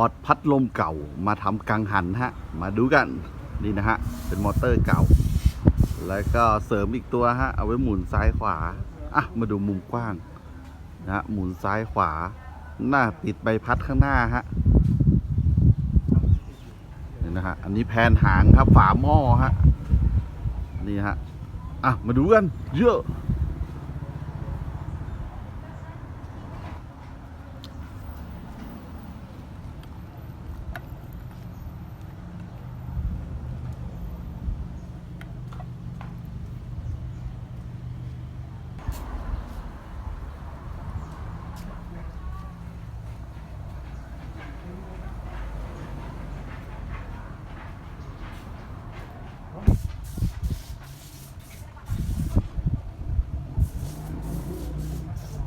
อดพัดลมเก่ามาทำกังหันฮะ มาดูกันนี่นะฮะ เป็นมอเตอร์เก่า แล้วก็เสริมอีกตัวฮะ เอาไว้หมุนซ้ายขวา อะ มาดูมุมกว้างนะฮะหมุนซ้ายขวา หน้าปิดใบพัดข้างหน้าฮะนี่นะฮะ อันนี้แผนหางครับ ฝาหม้อฮะ นี่ฮะ อะ มาดูกัน เยอะ